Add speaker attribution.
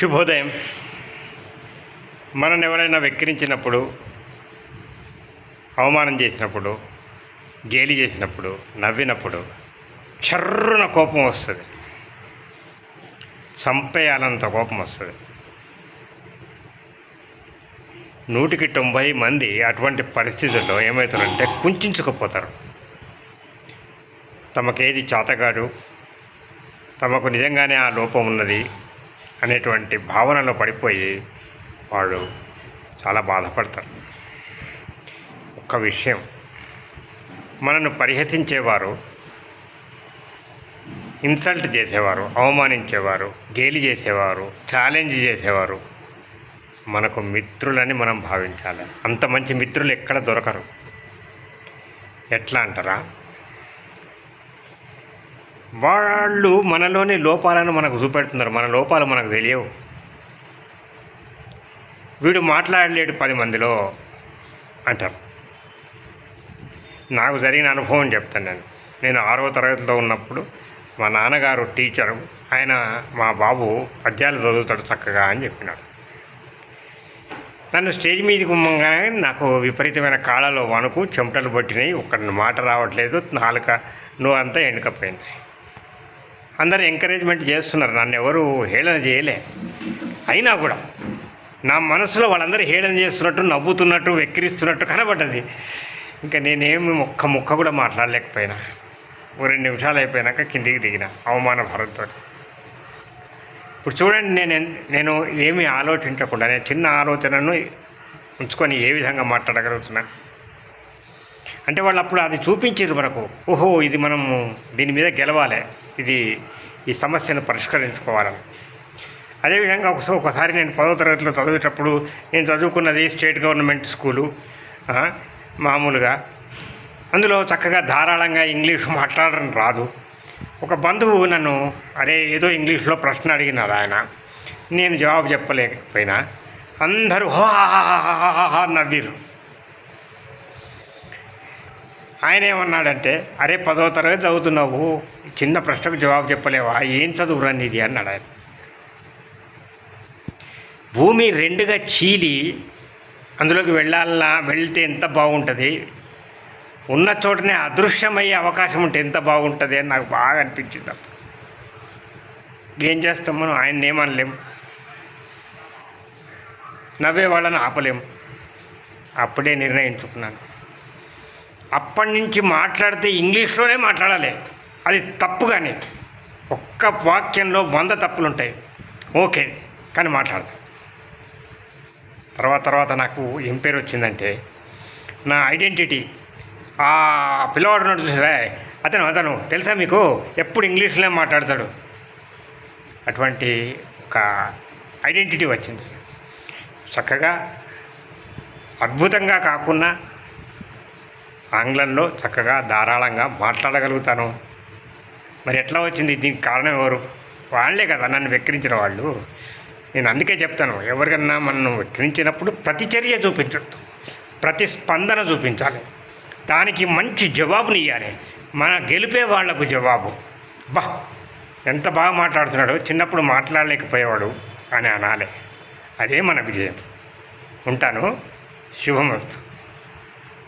Speaker 1: శుభోదయం. మనం ఎవరైనా వెక్కిరించినప్పుడు అవమానం చేసినప్పుడు గేలి చేసినప్పుడు నవ్వినప్పుడు చర్రున కోపం వస్తుంది. చంపేయాలంత కోపం వస్తుంది. నూటికి తొంభై మంది అటువంటి పరిస్థితుల్లో ఏమవుతారంటే కుంచుకుపోతారు. తమకేది చేతగాడు తమకు నిజంగానే ఆ లోపం ఉన్నది. అనేటువంటి భావనలో పడిపోయి వాడు చాలా బాధపడతారు ఒక్క విషయం మనను పరిహసించేవారు ఇన్సల్ట్ చేసేవారు అవమానించేవారు గేలి చేసేవారు ఛాలెంజ్ చేసేవారు మనకు మిత్రులని మనం భావించాలి. అంత మంచి మిత్రులు ఎక్కడ దొరకరు. ఎట్లా అంటారా? వాళ్ళు మనలోని లోపాలను మనకు చూపెడుతున్నారు. మన లోపాలు మనకు తెలియవు. వీడు మాట్లాడలేడు పది మందిలో అంటారు. నాకు జరిగిన అనుభవం చెప్తాను నేను. నేను ఆరవ తరగతిలో ఉన్నప్పుడు మా నాన్నగారు టీచరు ఆయన మా బాబు పద్యాలు చదువుతాడు చక్కగా అని చెప్పినాడు. నన్ను స్టేజ్ మీదకి ఉమ్మగానే నాకు విపరీతమైన కాళ్ళలో వణుకు చెమటలు పట్టినాయి. ఒక మాట రావట్లేదు. నాలుక నువ్వు అంతా ఎండుకపోయింది అందరు ఎంకరేజ్మెంట్ చేస్తున్నారు. నన్ను ఎవరు హేళన చేయలే. అయినా కూడా నా మనసులో వాళ్ళందరూ హేళన చేస్తున్నట్టు నవ్వుతున్నట్టు వెక్కిరిస్తున్నట్టు కనబడ్డది. ఇంకా నేనేమి ఒక్క ముక్క కూడా మాట్లాడలేకపోయినా. ఓ రెండు నిమిషాలు అయిపోయినాక కిందికి దిగిన అవమాన భారంతో. ఇప్పుడు చూడండి నేను నేను ఏమీ ఆలోచించకుండా నేను చిన్న ఆలోచనను ఉంచుకొని ఏ విధంగా మాట్లాడగలుగుతున్నా. అంటే వాళ్ళు అప్పుడు అది చూపించారు మనకు. ఓహో ఇది మనము దీని మీద గెలవాలి. ఇది ఈ సమస్యను పరిష్కరించుకోవాలని. అదేవిధంగా ఒకసారి ఒకసారి నేను పదో తరగతిలో చదివేటప్పుడు నేను చదువుకున్నది స్టేట్ గవర్నమెంట్ స్కూలు మామూలుగా. అందులో చక్కగా ధారాళంగా ఇంగ్లీష్ మాట్లాడడం రాదు. ఒక బంధువు నన్ను అరే ఏదో ఇంగ్లీష్లో ప్రశ్న అడిగినారు ఆయన. నేను జవాబు చెప్పలేకపోయినా. అందరూ హో హా హా హా హా హా నవ్విరు ఆయన ఏమన్నాడంటే అరే పదో తరగతి చదువుతున్నావు. చిన్న ప్రశ్నకు జవాబు చెప్పలేవా? ఏం చదువురా నీది? అన్నాడు ఆయన. భూమి రెండుగా చీలి అందులోకి వెళ్ళాలన్నా వెళ్తే ఎంత బాగుంటుంది? ఉన్న చోటనే అదృశ్యమయ్యే అవకాశం ఉంటే ఎంత బాగుంటుంది అని నాకు బాగా అనిపించింది అప్పుడు. ఏం చేస్తాం మనం? ఆయన ఏమనలేం. నవ్వే వాళ్ళని ఆపలేము అప్పుడే నిర్ణయించుకున్నాను. అప్పటి నుంచి మాట్లాడితే ఇంగ్లీష్లోనే మాట్లాడాలి. అది తప్పు కానీ ఒక్క వాక్యంలో వంద తప్పులు ఉంటాయి ఓకే కానీ మాట్లాడతాను తర్వాత తర్వాత నాకు ఏం పేరు వచ్చిందంటే నా ఐడెంటిటీ. ఆ పిల్లవాడు ఉన్నాడు చూసారా? అతను అతను తెలుసా మీకు? ఎప్పుడు ఇంగ్లీష్లోనే మాట్లాడతాడు. అటువంటి ఒక ఐడెంటిటీ వచ్చింది. చక్కగా అద్భుతంగా కాకుండా ఆంగ్లంలో చక్కగా ధారాళంగా మాట్లాడగలుగుతాను. మరి ఎట్లా వచ్చింది? దీనికి కారణం ఎవరు? వాళ్ళే కదా నన్ను వెక్కిరించిన వాళ్ళు. నేను అందుకే చెప్తాను ఎవరికన్నా మనం వెక్కిరించినప్పుడు ప్రతిచర్య చూపించద్దు. ప్రతిస్పందన చూపించాలి. దానికి మంచి జవాబుని ఇవ్వాలి మన గెలిపే వాళ్ళకు జవాబు. బా ఎంత బాగా మాట్లాడుతున్నాడు చిన్నప్పుడు మాట్లాడలేకపోయేవాడు అని అనాలి. అదే మన విజయం. ఉంటాను. శుభమస్తు.